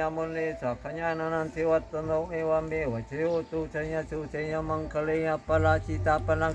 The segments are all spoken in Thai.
ยามเลสักขญานานันติวัตโนเอวเมวะเชโอตุชัยยสุชัยยมังคเลยปราชิตาปลัง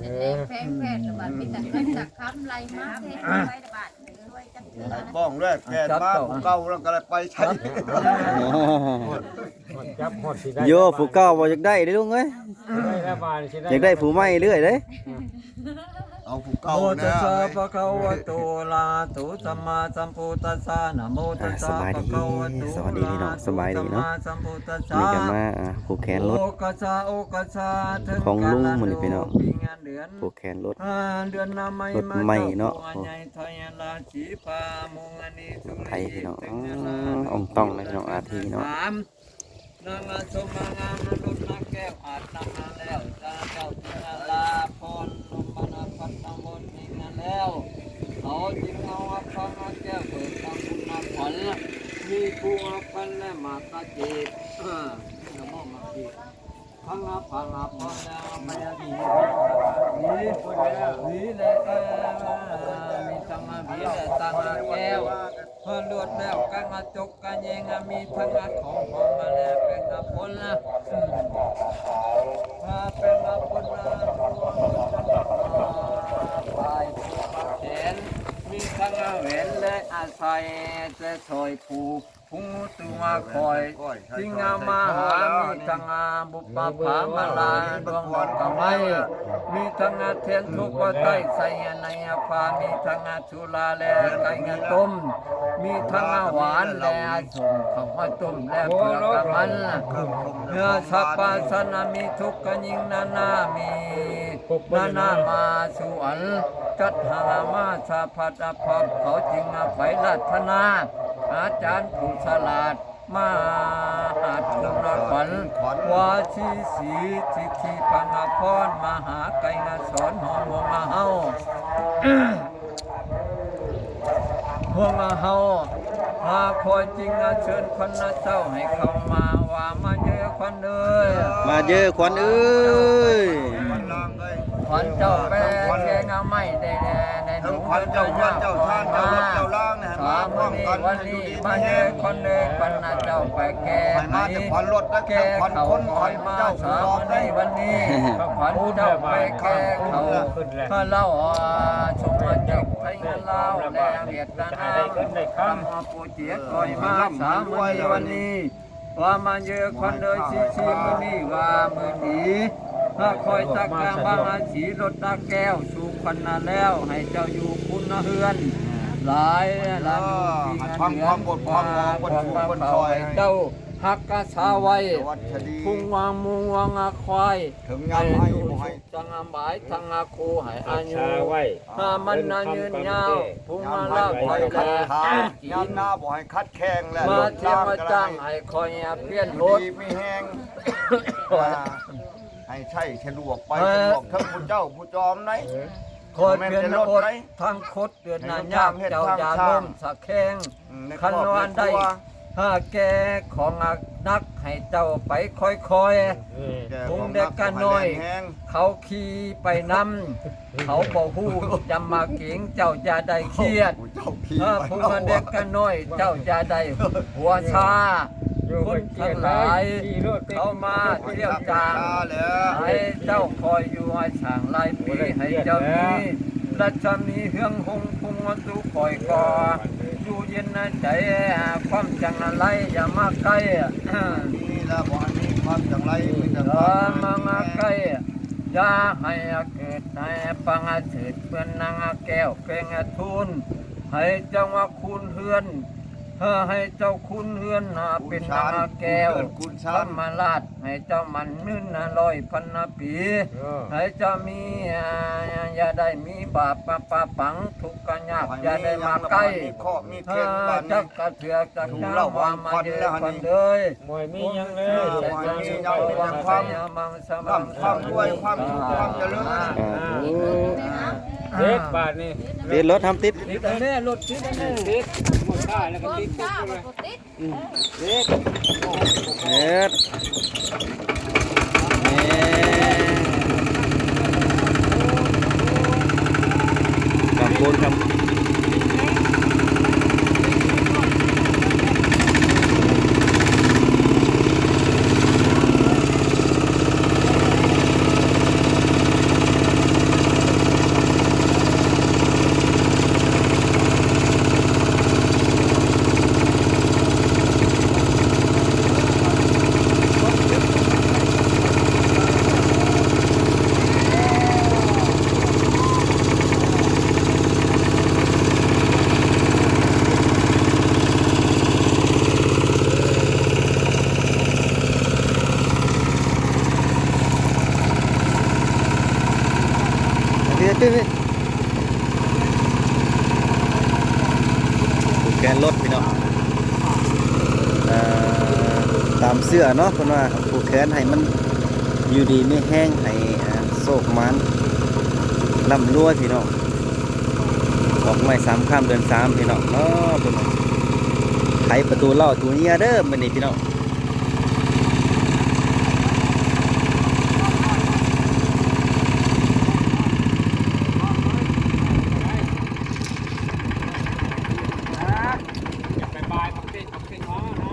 เลยแพงแพงระบาดมีแต่เงินจากคำไรมากแพงไประบาดช่วยจับเดือนบ้องแรกแกนมาผู้เก่าแล้วก็เลยไปใช้ จับหดสิได้โยผู้เก่าบ่อยากได้เด้อลุงเอ้ยได้ระบาดสิได้ อยากได้ผู้ใหม่เรื่อยเด้ เอาผู้เก่าโมตันะสสะภะคะวะโตอะระหะโตสัมมาสัมพุทธัสสะนะโมตัสสะภะคะวะโตอะระหะโตสัมมาสัมพุทธัสสะนี่ก็มาอ่าผูกแขนรถ โอกาสาโอกาสาถึของลุงมื้อนี้พี่น้อง ปีงานเดือน ผูกแขนรถ อ่าเดือนนาไม่รถไหม้เนาะใหญ่ไทยราชีพามุงอันนี้สุไทยพี่น้องอ๋ออ่องต้องเลยพี่น้องอาทีเนาะสามนางอาสมางามนรุนาแก้วอาจนำมาแล้วจาเจ้าตินาลาพรนมบานาพัตตังบนมีงานแล้วเอา จิงเอาอัปปังอาแก้วเปิดตังคุณนาขวัญมีผู้อาพันและมากระเจิดอ่าจะมอมาดีพังอาพังอาพังแล้วไม่ดีนี่คนแล้วนี่แหละเออมีตังอาบีและตังอาแก้วพอลวดแล้วกังอาจกกันยังมีทั้งอาของของมาแล้วเป็นอาผลนะอืมถ้าเป็นอาผลนะไปแขน มีทั้งอาแหวนและอาศัยจะถอยผูกพุงตัวคอยสิงามาหามีทังอาบุปผาผามาลาดวงดอกกะไม้มีทังอาเทียนทุกว่าใต้ใส่ในอาปามีทังอาชุลาและไก่งาต้ม มีทังอาหวานและอสุงข้าวห้อยต้มและเปลือกกะมันเนื้อสัพพะสนามีทุกขยิงนานามีนานามาสุอัน จัดหามาสาพัดอภัพเขาจึงอาไปลัทนา อาจารย์ผู้ฉลาดมาอาจลงนขวัญวาชีสีทิทีปังอพรมหาไก่งาสอนหอมวงอาเฮาพวงอาเฮาหาคอยจริงอาเชิญคนนะเจ้าให้เข้ามาว่ามาเยอะคนเอ้ยมาเยอะควันเอ้ยวันล่างเลยขวัญเจ้าแปรแก งาไม่ได้แน่ในหทั้นุ่งมควันเจ้าควันเจ้าท่านเจ้าวัดเจ้าล่างนะสามร่วมนี้กันวันให้ดูนี้ดีมาไม่เยแห้งคนเอ้ยปันนะเจ้าไปแก่ให้มาแต่ควันรถและแก่ควันเขาคนคคอวัยมาเจ้าสาสอมบได้ในวันนี้ขวัญเจ้าไปแก่เขาขึ้นแล้วเพื่อเล่าชมมาจากไทยเล่าแลเวียดนามทำมาปูเจียคอยมาสามวันนี้ ว่ามาเยอะคนเดินชีชีมือนี้ว่ามือนี้ ถ้าคอยตะกางบางอาสีรถตาแก้วสู บพันนาแล้วให้เจ้าอยู่คุณเฮือน หลายหลายอยู่ที่งานเดือนเจ้าฮักกะสาไว้วัดชดีพุงวางมุงวางอาควายถึงยามให้บ่ให้จังอาหมายทางอาคูให้อายุชาไว้ถ้ามันนายืนยาวพุงยามมาให้ลาบ่คอยแลให้คัดทางยามหน้าบ่ให้คัดแข้งและมาเทียมมาจ้างให้คอยเปลี่ยนรถดีไม่แห้งให้ใช่สะดวกไปสะดวกทั้งผู้เจ้าผู้จอมไหน คอยเปลี่ยนรถทางคดเดือนนานยากเจ้ายาล้มสักแข้งคันวานได้ถ้าแกของนักให้เจ้าไปค่อยพุงเด็กกันน้อยๆเขาขี่ไปนำเขาบอกฮู้จำมาเก่งเจ้าจะได้เครียดเจ้าพี่ถ้าพุงเด็กกันน้อย เจ้าจะได้หัวชา คนทั้งหลาย เขามาเที่ยวจางแล้วให้เจ้าคอยอยู่ให้ช่างหลายปีให้เจ้ามีและจะมีเฮืองหงพุงมาสู่คอยก่ออยู่เย็นในใจความจังอะไรอย่ามาใกล้นี่ละบ่อันนี้ความจังไรมีแต่เอควาอมมังอาไก่ยาให้อาเกิดให้ปังอาเถิดเพื่อนนางอาแก้วเพ่งอาทุนให้จังว่าคุณเฮือน เพื่อให้เจ้าคุณเฮือนนาเป็นนางแก้วคุณธชารรมราชให้เจ้ามันนื่นนาร้อยพันนาปีเออให้เจ้ามีอ่าอย่าได้มีบาปปะปะปังทุกข์กะยากอย่าได้มาใกล้มีข้อมีถ้าเข็นบ้านจันี้กกระเถือกจักถูกเจ้าเล่าาววางมาควันเดือแล้วคนี่วันเลยมวยมียังเลยแต่ว่ามีเจ้าเป็นความความความรวยความสุขความเจริญอ่าโอ้เด็ดบาทนี่เรียนรถทำติดติดแน่รถติดแน่ติดหมด ได้แล้วก็ติดข้าวมันก็ดเฮ็ดขอบคุณครับำ พี่ตื้อพี่ผูกแกนรถพี่น้องเอ่อตามเสื้อเนาะคนว่าผูกแขนให้มันอยู่ดีไม่แห้งให้โศกมันลำรั่วพี่น้องออกไม่สามข้ามเดือนสามพี่น้องเนาะพี่น้องไขประตูเล่าตัวเนี้ยเด้อมันนี่พี่น้อง อย่าไปบายพักเต้นพักเต้นอ๋อนะ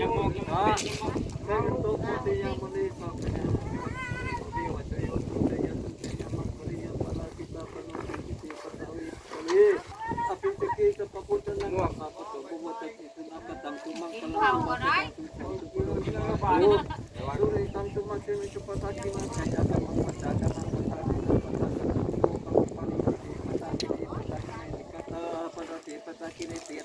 ยังมองยังมองยังมอง กินข้าวก็ได้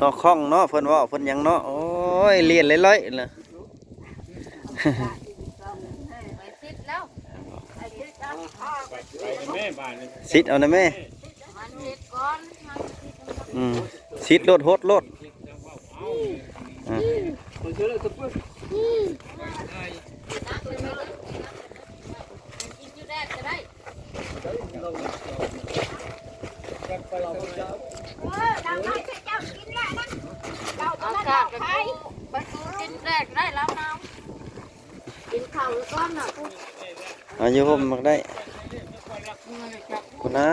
ต่อข้องเนาะเพิ่นเว่าเพิ่นหยังเนาะโอ้ยเลียนเลยๆเลยไปติดแล้วไอ้ติดแล้วไปแม่บาทนี่ซิดเอานะแม่มันติดก่อนมันติดก่อนอืมซิดโลดโฮดโลด อายุผมมักได้คุณนะ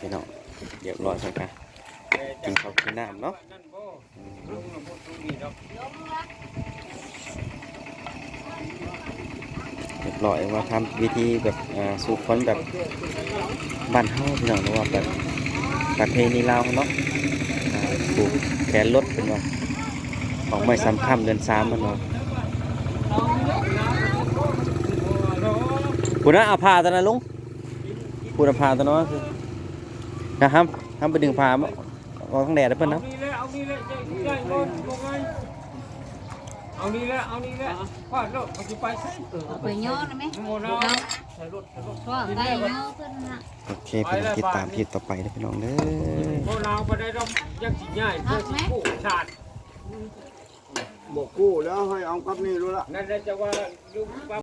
พี่น้องเรียบร้อยแล้วกันกินข้าวกินน้ำเนาะนั่นบ่ลุงน่ะบ่ดูดีดอกลงละเรียบร้อยว่าทำวิธีแบบสูบคนแบบบ้านเฮาพี่น้องหรือว่าแบบ ประเพณีลาวเนาะปลูกแขนรถเป็นว่าของไม่สำคัญเดือนสามมันว่าะคุณนะเอาผ้าตัวนั้นลุงคุณเอาผ้าตัวนั้นคือนะครับทำไปดึงผ้ามาเอาข้างแดดได้เพิ่นเอานะนี่แหละเอานี่แหละใจใจบ่บ่ไงเอานี่แหละเอานี่แหละพาดโลดมันสิไปใช่เอาไปย่อนะไหม โมนาพ่อได้ย่อขึ้นนะโอเคพี่น้องติดตามคลิปต่อไปนะพี่น้องเด้อโมนาบ่ได้ดอกยังสิง่ายเพื่อสิกู้ชาติบอกกู้แล้วให้เอากับนี่รู้ละนั่นแหละจะว่าลุง